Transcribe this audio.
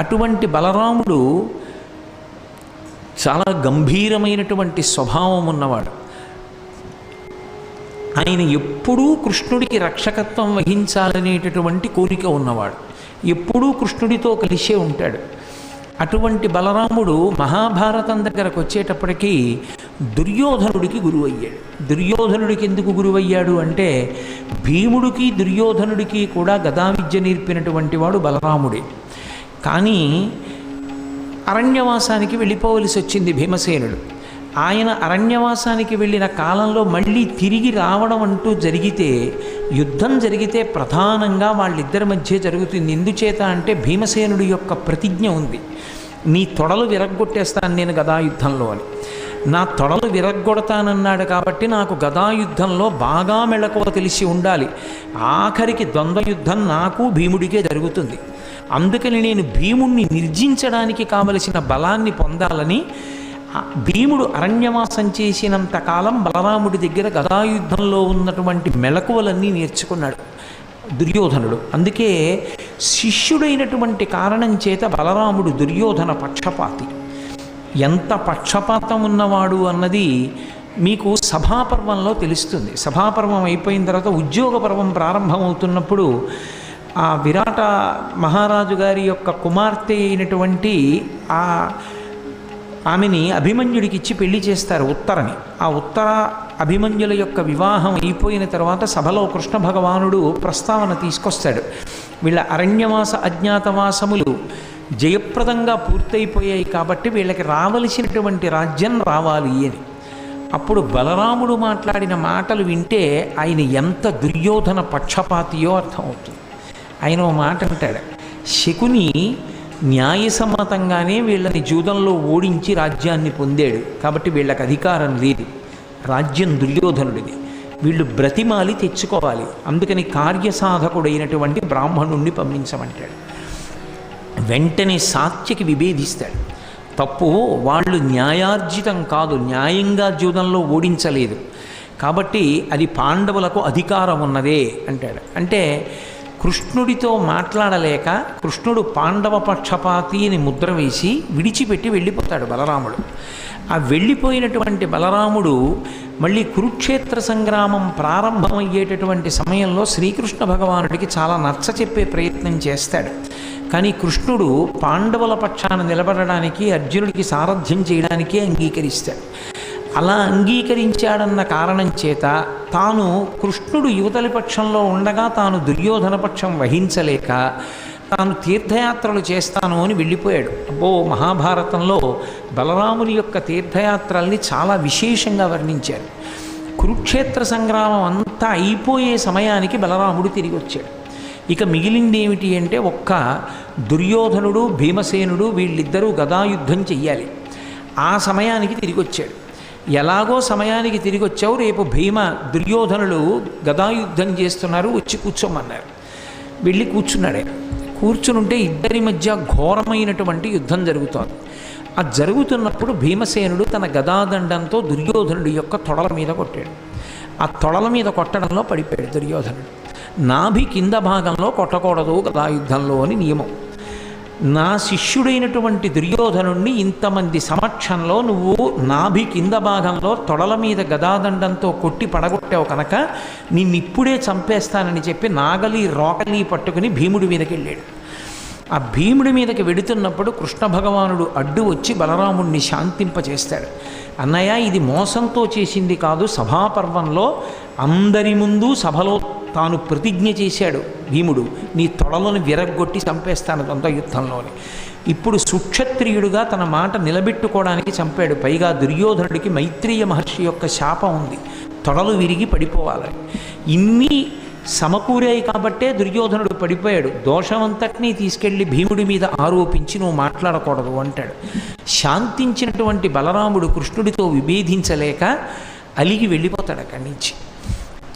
అటువంటి బలరాముడు చాలా గంభీరమైనటువంటి స్వభావం ఉన్నవాడు. ఆయన ఎప్పుడూ కృష్ణుడికి రక్షకత్వం వహించాలనేటటువంటి కోరిక ఉన్నవాడు. ఎప్పుడూ కృష్ణుడితో కలిసే ఉంటాడు. అటువంటి బలరాముడు మహాభారతం దగ్గరకు వచ్చేటప్పటికీ దుర్యోధనుడికి గురువు అయ్యాడు దుర్యోధనుడికి ఎందుకు గురువయ్యాడు అంటే భీముడికి దుర్యోధనుడికి కూడా గదా విద్య నేర్పినటువంటి వాడు బలరాముడే. కానీ అరణ్యవాసానికి వెళ్ళిపోవలసి వచ్చింది భీమసేనుడు. ఆయన అరణ్యవాసానికి వెళ్ళిన కాలంలో మళ్ళీ తిరిగి రావడం అంటూ జరిగితే యుద్ధం జరిగితే ప్రధానంగా వాళ్ళిద్దరి మధ్య జరుగుతుంది. ఎందుచేత అంటే భీమసేనుడి యొక్క ప్రతిజ్ఞ ఉంది. నీ తొడలు విరగ్గొట్టేస్తాను నేను గదా యుద్ధంలో అని. నా తొడలు విరగ్గొడతానన్నాడు కాబట్టి నాకు గదాయుద్ధంలో బాగా మెళకువ తెలిసి ఉండాలి. ఆఖరికి ద్వంద్వ యుద్ధం నాకు భీముడికే జరుగుతుంది. అందుకని నేను భీముణ్ణి నిర్జించడానికి కావలసిన బలాన్ని పొందాలని భీముడు అరణ్యవాసం చేసినంత కాలం బలరాముడి దగ్గర గదాయుద్ధంలో ఉన్నటువంటి మెలకువలన్నీ నేర్చుకున్నాడు దుర్యోధనుడు. అందుకే శిష్యుడైనటువంటి కారణం చేత బలరాముడు దుర్యోధన పక్షపాతి. ఎంత పక్షపాతం ఉన్నవాడు అన్నది మీకు సభాపర్వంలో తెలుస్తుంది. సభాపర్వం అయిపోయిన తర్వాత ఉద్యోగ పర్వం ప్రారంభమవుతున్నప్పుడు ఆ విరాట మహారాజు గారి యొక్క కుమార్తె అయినటువంటి ఆ ఆమెని అభిమన్యుడికి ఇచ్చి పెళ్ళి చేస్తారు ఉత్తరని. ఆ ఉత్తర అభిమన్యుల యొక్క వివాహం అయిపోయిన తర్వాత సభలో కృష్ణ భగవానుడు ప్రస్తావన తీసుకొస్తాడు. వీళ్ళ అరణ్యవాస అజ్ఞాతవాసములు జయప్రదంగా పూర్తయిపోయాయి కాబట్టి వీళ్ళకి రావలసినటువంటి రాజ్యం రావాలి అని. అప్పుడు బలరాముడు మాట్లాడిన మాటలు వింటే ఆయన ఎంత దుర్యోధన పక్షపాతియో అర్థమవుతుంది. ఆయన ఓ మాట అంటాడు శకుని న్యాయసమ్మతంగానే వీళ్ళని జూదంలో ఓడించి రాజ్యాన్ని పొందాడు. కాబట్టి వీళ్ళకి అధికారం లేదు. రాజ్యం దుర్యోధనుడిది. వీళ్ళు బ్రతిమాలి తెచ్చుకోవాలి. అందుకని కార్యసాధకుడైనటువంటి బ్రాహ్మణుణ్ణి పంపించమంటాడు. వెంటనే సాత్యకి విభేదిస్తాడు. తప్పు వాళ్ళు న్యాయార్జితం కాదు న్యాయంగా జూదంలో ఓడించలేదు. కాబట్టి అది పాండవులకు అధికారం ఉన్నదే అంటాడు. అంటే కృష్ణుడితో మాట్లాడలేక కృష్ణుడు పాండవ పక్షపాతి అని ముద్ర వేసి విడిచిపెట్టి వెళ్ళిపోతాడు బలరాముడు. ఆ వెళ్ళిపోయినటువంటి బలరాముడు మళ్ళీ కురుక్షేత్ర సంగ్రామం ప్రారంభమయ్యేటటువంటి సమయంలో శ్రీకృష్ణ భగవానుడికి చాలా నచ్చ చెప్పే ప్రయత్నం చేస్తాడు. కానీ కృష్ణుడు పాండవుల పక్షాన నిలబడడానికి అర్జునుడికి సారథ్యం చేయడానికి అంగీకరిస్తాడు. అలా అంగీకరించాడన్న కారణం చేత తాను కృష్ణుడు యువతలి పక్షంలో ఉండగా తాను దుర్యోధన పక్షం వహించలేక తాను తీర్థయాత్రలు చేస్తాను అని వెళ్ళిపోయాడు. అబ్బో మహాభారతంలో బలరాముని యొక్క తీర్థయాత్రల్ని చాలా విశేషంగా వర్ణించారు. కురుక్షేత్ర సంగ్రామం అంతా అయిపోయే సమయానికి బలరాముడు తిరిగి వచ్చాడు ఇక మిగిలింది ఏమిటి అంటే ఒక్క దుర్యోధనుడు భీమసేనుడు వీళ్ళిద్దరూ గదాయుద్ధం చెయ్యాలి. ఆ సమయానికి తిరిగి వచ్చాడు ఎలాగో సమయానికి తిరిగి వచ్చావు రేపు భీమ దుర్యోధనులు గదాయుద్ధం చేస్తున్నారు వచ్చి కూర్చోమన్నారు. వెళ్ళి కూర్చున్నాడే. కూర్చునుంటే ఇద్దరి మధ్య ఘోరమైనటువంటి యుద్ధం జరుగుతోంది. ఆ జరుగుతున్నప్పుడు భీమసేనుడు తన గదాదండంతో దుర్యోధనుడి యొక్క తొడల మీద కొట్టాడు. ఆ తొడల మీద కొట్టడంలో పడిపోయాడు దుర్యోధనుడు. నాభి కింద భాగంలో కొట్టకూడదు గదాయుద్ధంలో అని నియమం. నా శిష్యుడైనటువంటి దుర్యోధనుణ్ణి ఇంతమంది సమక్షంలో నువ్వు నాభి కింద భాగంలో తొడల మీద గదాదండంతో కొట్టి పడగొట్టావు కనుక నిన్నిప్పుడే చంపేస్తానని చెప్పి నాగలి రోకలి పట్టుకుని భీముడి మీదకి వెళ్ళాడు. ఆ భీముడి మీదకి వెడుతున్నప్పుడు కృష్ణ భగవానుడు అడ్డు వచ్చి బలరాముణ్ణి శాంతింపచేస్తాడు. అన్నయ్య ఇది మోసంతో చేసింది కాదు సభాపర్వంలో అందరి ముందు సభలో తాను ప్రతిజ్ఞ చేశాడు భీముడు నీ తొడలను విరగ్గొట్టి చంపేస్తాను దొంత యుద్ధంలోని. ఇప్పుడు సుక్షత్రియుడుగా తన మాట నిలబెట్టుకోవడానికి చంపాడు. పైగా దుర్యోధనుడికి మైత్రేయ మహర్షి యొక్క శాపం ఉంది. తొడలు విరిగి పడిపోవాలని ఇన్ని సమకూరాయి కాబట్టే దుర్యోధనుడు పడిపోయాడు. దోషమంతటినీ తీసుకెళ్ళి భీముడి మీద ఆరోపించి నువ్వు మాట్లాడకూడదు అంటాడు. శాంతించినటువంటి బలరాముడు కృష్ణుడితో విభేదించలేక అలిగి వెళ్ళిపోతాడు అక్కడి నుంచి.